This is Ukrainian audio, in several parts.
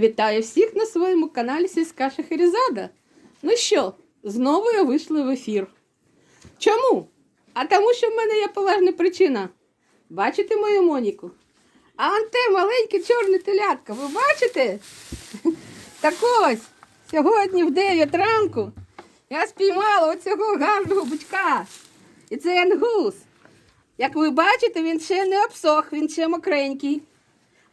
Вітаю всіх на своєму каналі Сільська Шахерезада. Ну що, знову я вийшла в ефір. Чому? А тому, що в мене є поважна причина. Бачите мою Моніку? А он те маленьке чорне телятко, ви бачите? Так ось, сьогодні в 9 ранку я спіймала оцього гарного бучка. І це ангус. Як ви бачите, він ще не обсох, він ще мокренький.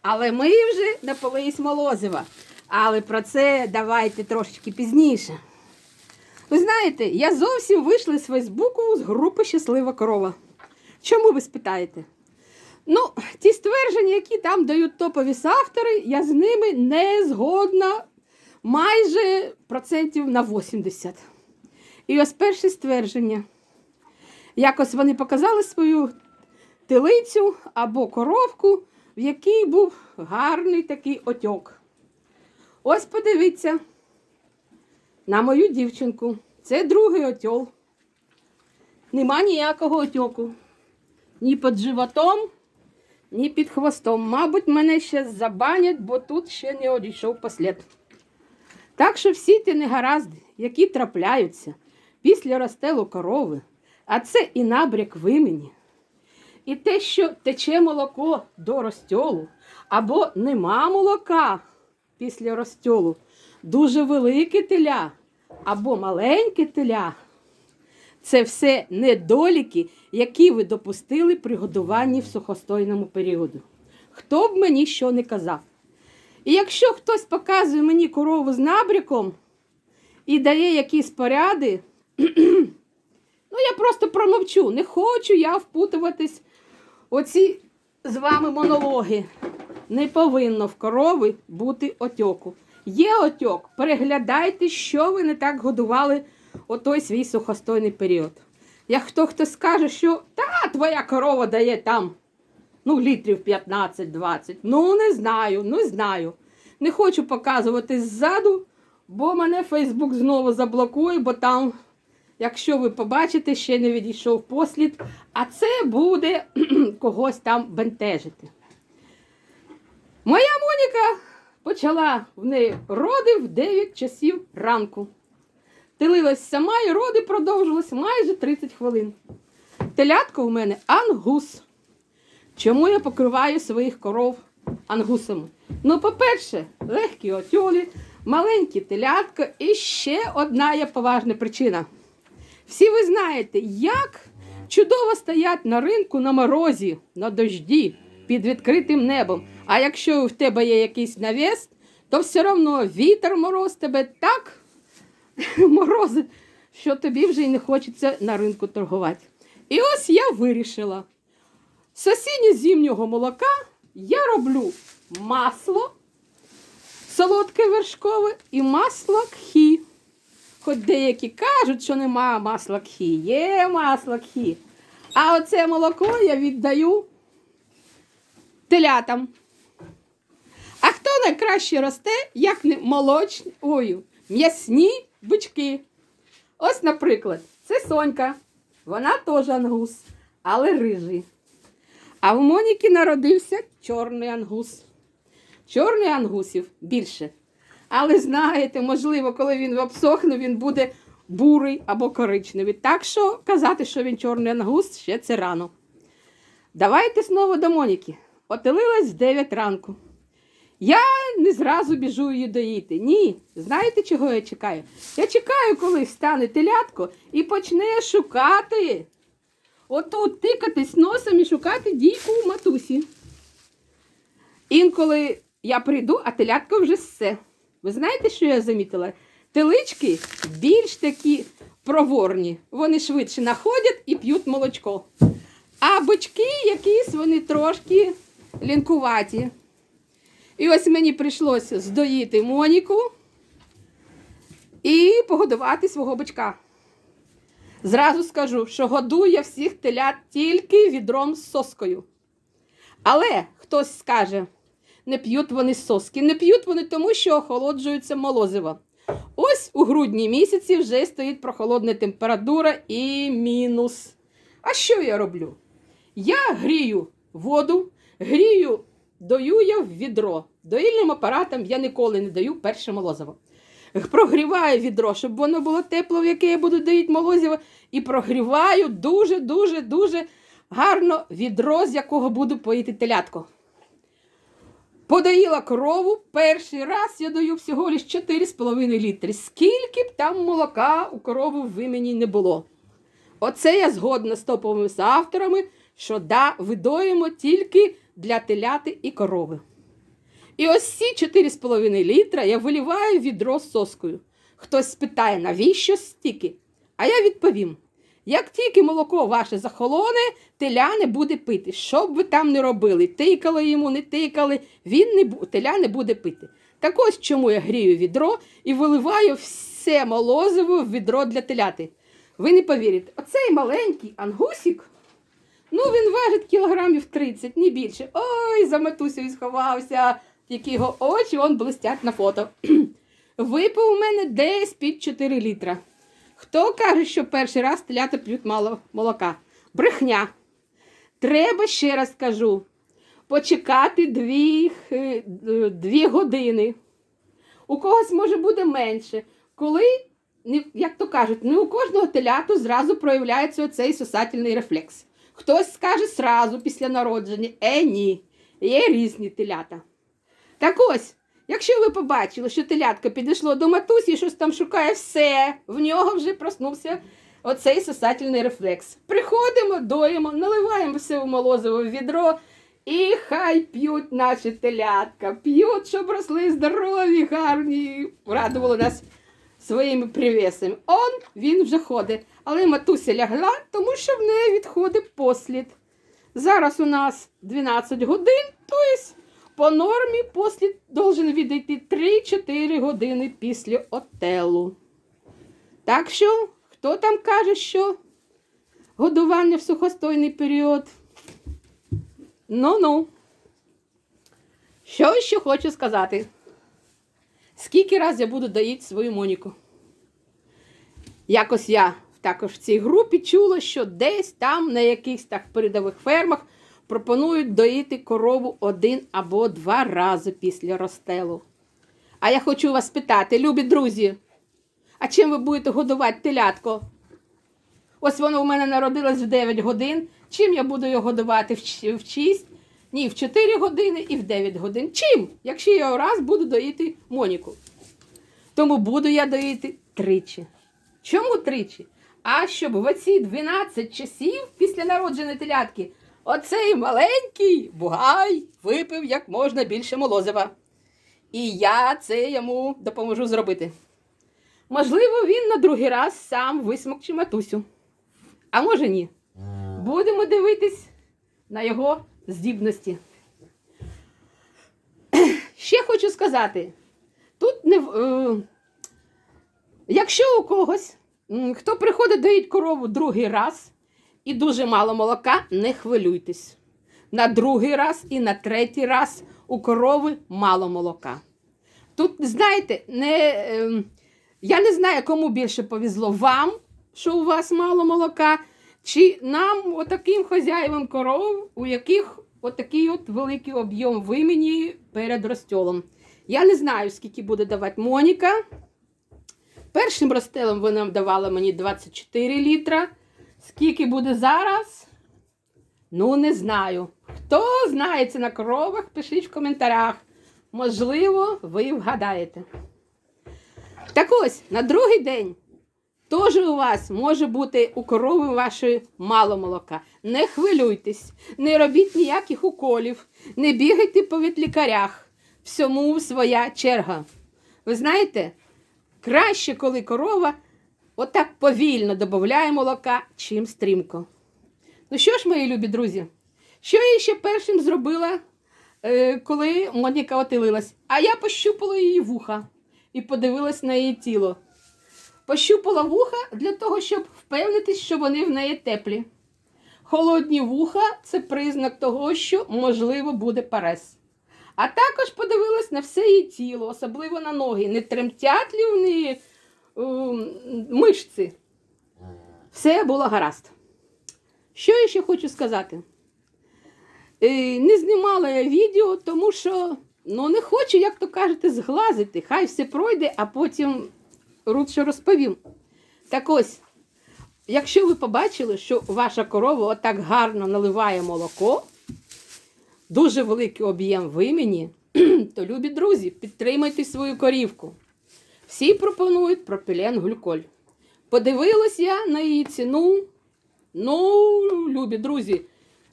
Але ми вже напились молозива. Але про це давайте трошечки пізніше. Ви знаєте, я зовсім вийшла з Фейсбуку з групи Щаслива корова. Чому ви спитаєте? Ну, ті ствердження, які там дають топові автори, я з ними не згодна майже процентів на 80. І ось перше ствердження. Якось вони показали свою телицю або коровку, в якій був гарний такий отьок. Ось подивіться на мою дівчинку. Це другий отьол. Нема ніякого отьоку. Ні під животом, ні під хвостом. Мабуть, мене ще забанять, бо тут ще не одійшов послід. Так що всі ті негаразди, які трапляються після розстелу корови, а це і набряк вимені, і те, що тече молоко до розтьолу, або нема молока після розтьолу, дуже велике теля або маленьке теля. Це все недоліки, які ви допустили при годуванні в сухостойному періоду. Хто б мені що не казав. І якщо хтось показує мені корову з набряком і дає якісь поряди, ну я просто промовчу. Не хочу я впутуватись оці з вами монологи. Не повинно в корови бути отьоку. Є отьок, переглядайте, що ви не так годували у той свій сухостойний період. Як хто хто скаже, що та твоя корова дає там ну, літрів 15-20. Ну, не знаю, не знаю. Не хочу показувати ззаду, бо мене Фейсбук знову заблокує, бо там, якщо ви побачите, ще не відійшов послід, а це буде когось там бентежити. Моя Моніка почала в неї роди в 9 часів ранку. Тилилась сама і роди продовжились майже 30 хвилин. Телятко у мене ангус. Чому я покриваю своїх коров ангусами? Ну, по-перше, легкі отьолі, маленькі телятка і ще одна є поважна причина. Всі ви знаєте, як чудово стоять на ринку на морозі, на дожді, під відкритим небом. А якщо в тебе є якийсь навіс, то все одно вітер мороз тебе так морозить, що тобі вже й не хочеться на ринку торгувати. І ось я вирішила. З осінньо зимнього молока я роблю масло солодке вершкове і масло кхі. Хоч деякі кажуть, що нема масла кхі. Є масло кхі. А оце молоко я віддаю телятам. А хто найкраще росте, як не молочні, ой, м'ясні бички? Ось, наприклад, це Сонька. Вона теж ангус, але рижий. А в Моніки народився чорний ангус. Чорний ангусів більше. Але знаєте, можливо, коли він обсохне, він буде бурий або коричневий. Так що казати, що він чорний ангус, ще це рано. Давайте знову до Моніки. Отелилась в 9 ранку. Я не зразу біжу її доїти. Ні. Знаєте, чого я чекаю? Я чекаю, коли встане телятко і почне шукати. Отут тикатись носом і шукати дійку у матусі. Інколи я прийду, а телятко вже все. Ви знаєте, що я замітила? Телички більш такі проворні. Вони швидше находять і п'ють молочко. А бички якісь вони трошки лінкуваті. І ось мені прийшлося здоїти Моніку і погодувати свого бичка. Зразу скажу, що годую я всіх телят тільки відром з соскою. Але хтось скаже, не п'ють вони соски. Не п'ють вони тому, що охолоджується молозиво. Ось у грудні місяці вже стоїть прохолодна температура і мінус. А що я роблю? Я грію воду, грію дою я в відро. Доїльним апаратом я ніколи не даю перше молозиво. Прогріваю відро, щоб воно було тепло, в яке я буду доїти молозиво, і прогріваю дуже-дуже дуже гарно відро, з якого буду поїти телятко. Подоїла корову, перший раз я даю всього лише 4,5 літри. Скільки б там молока у корови в вимені не було. Оце я згодна з топовими авторами, що да, видоїмо тільки для теляти і корови. І ось ці 4,5 літра я виліваю відро з соскою. Хтось спитає, навіщо стільки? А я відповім: як тільки молоко ваше захолоне, теля не буде пити. Що б ви там не робили, тикали йому, не тикали, він не теля не буде пити. Так ось чому я грію відро і виливаю все молозиво в відро для теляти. Ви не повірите, оцей маленький ангусік, ну він важить кілограмів 30, не більше. Ой, за матусею сховався, які його очі он блистять на фото. Випив у мене десь під 4 літра. Хто каже, що перший раз телята п'ють мало молока? Брехня. Треба ще раз кажу, почекати дві, е, дві години. У когось може буде менше. Коли, як то кажуть, не у кожного теляту зразу проявляється оцей сосательний рефлекс. Хтось скаже зразу після народження, е, ні, є різні телята. Так ось, якщо ви побачили, що телятко підійшло до матусі щось там шукає все, в нього вже проснувся оцей сосательний рефлекс. Приходимо, доїмо, наливаємо все в відро. І хай п'ють наші телятка, п'ють, щоб росли здорові, гарні, радували нас своїми привісами. Он він вже ходить. Але матуся лягла, тому що в неї відходить послід. Зараз у нас 12 годин, тобто по нормі послід должен відійти 3-4 години після отелу. Так що, хто там каже, що годування в сухостойний період? Ну-ну. Що ще хочу сказати? Скільки раз я буду доїти свою Моніку? Якось я також в цій групі чула, що десь там на якихось так передових фермах пропонують доїти корову один або два рази після розстелу. А я хочу вас питати, любі друзі, а чим ви будете годувати телятко? Ось воно у мене народилось в 9 годин. Чим я буду його годувати в в 6? Ні, в 4 години і в 9 годин. Чим? Якщо я раз буду доїти Моніку. Тому буду я доїти тричі. Чому тричі? А щоб в оці 12 часів після народження телятки оцей маленький бугай випив як можна більше молозива. І я це йому допоможу зробити. Можливо, він на другий раз сам висмокче матусю. А може ні. Будемо дивитись на його здібності. Ще хочу сказати: тут не е, якщо у когось, хто приходить доїть корову другий раз і дуже мало молока, не хвилюйтесь. На другий раз і на третій раз у корови мало молока. Тут, знаєте, не, ем, я не знаю, кому більше повезло вам, що у вас мало молока, чи нам, отаким хазяївам коров, у яких отакий от великий об'єм вимені перед розтьолом. Я не знаю, скільки буде давати Моніка. Першим розстелом вона давала мені 24 літра. Скільки буде зараз? Ну, не знаю. Хто знається на коровах, пишіть в коментарях. Можливо, ви вгадаєте. Так ось, на другий день теж у вас може бути у корови вашої мало молока. Не хвилюйтесь, не робіть ніяких уколів, не бігайте по ветлікарях. Всьому своя черга. Ви знаєте, краще, коли корова отак повільно додає молока, чим стрімко. Ну що ж, мої любі друзі, що я ще першим зробила, е, коли Моніка отилилась? А я пощупала її вуха і подивилась на її тіло. Пощупала вуха для того, щоб впевнитись, що вони в неї теплі. Холодні вуха це признак того, що можливо буде парез. А також подивилась на все її тіло, особливо на ноги. Не тремтять лі в неї мишці. Все було гаразд. Що я ще хочу сказати? Е, Не знімала я відео, тому що ну, не хочу, як то кажете, зглазити. Хай все пройде, а потім лучше розповім. Так ось, якщо ви побачили, що ваша корова отак гарно наливає молоко, дуже великий об'єм вимені, то, любі друзі, підтримайте свою корівку. Всі пропонують пропілен глюколь. Подивилась я на її ціну. Ну, любі друзі,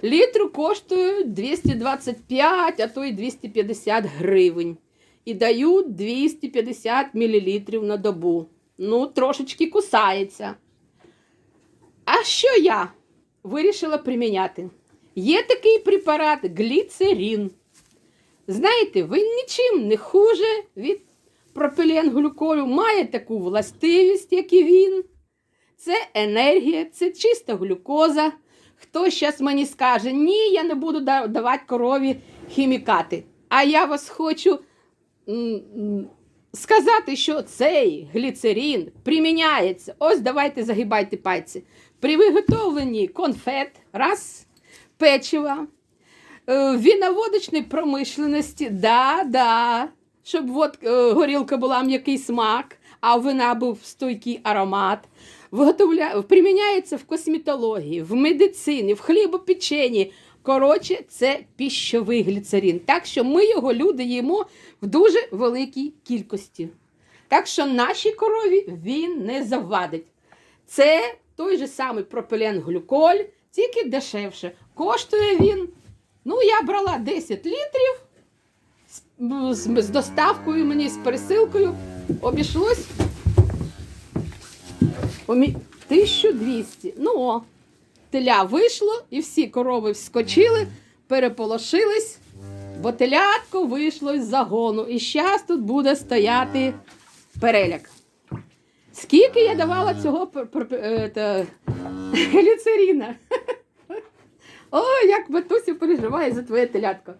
літр коштує 225, а то й 250 гривень. І дають 250 мл на добу. Ну, трошечки кусається. А що я вирішила приміняти? Є такий препарат гліцерин. Знаєте, він нічим не хуже від пропіленглюколю, має таку властивість, як і він. Це енергія, це чиста глюкоза. Хто зараз мені скаже, ні, я не буду давати корові хімікати. А я вас хочу сказати, що цей гліцерин приміняється. Ось давайте загибайте пальці. При виготовленні конфет, раз, печива, е, віноводочної промишленості, да, да, щоб от, е, горілка була м'який смак, а вина був стойкий аромат. Виготовля... Приміняється в косметології, в медицині, в хлібопеченні. Коротше, це піщовий гліцерин. Так що ми його люди їмо в дуже великій кількості. Так що нашій корові він не завадить. Це той же самий пропіленглюколь, тільки дешевше. Коштує він. Ну, я брала 10 літрів з, з, з доставкою мені, з пересилкою. Обійшлось помі- 1200. Ну, о, теля вийшло, і всі корови вскочили, переполошились, бо телятко вийшло з загону. І зараз тут буде стояти переляк. Скільки я давала цього гліцеріна? Ой, як матуся переживає за твоє телятко.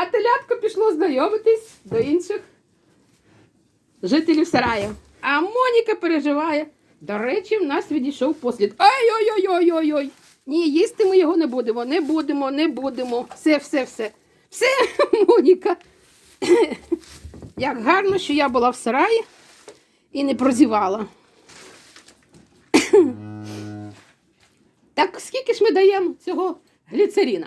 А телятко пішло знайомитись до інших жителів сараю. А Моніка переживає. До речі, в нас відійшов послід. Ой-ой-ой-ой-ой-ой. Ні, їсти ми його не будемо, не будемо, не будемо. Все, все, все. Все, Моніка. Як гарно, що я була в сараї і не прозівала. Так скільки ж ми даємо цього гліцеріна?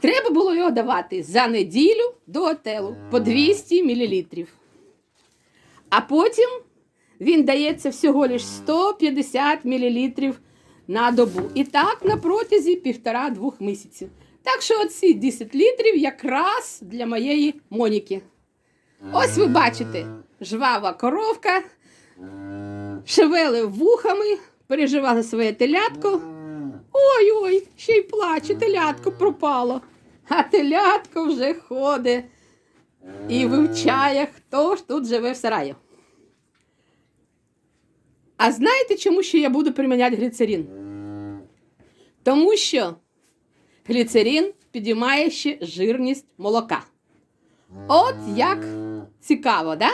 Треба було його давати за неділю до готелу по 200 мл. А потім він дається всього лиш 150 мл на добу. І так на протязі півтора-двох місяців. Так що оці 10 літрів якраз для моєї Моніки. Ось ви бачите, жвава коровка, шевели вухами, переживала своє телятко. Ой-ой, ще й плаче, телятко пропало. А телятко вже ходить і вивчає, хто ж тут живе в сараї. А знаєте, чому ще я буду приміняти гліцерин? Тому що гліцерин підіймає ще жирність молока. От як цікаво, да?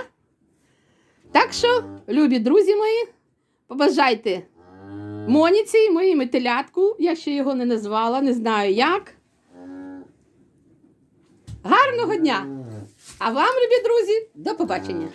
Так що, любі друзі мої, побажайте Моніці, мої метелятку, я ще його не назвала, не знаю як. Гарного дня! А вам, любі друзі, до побачення!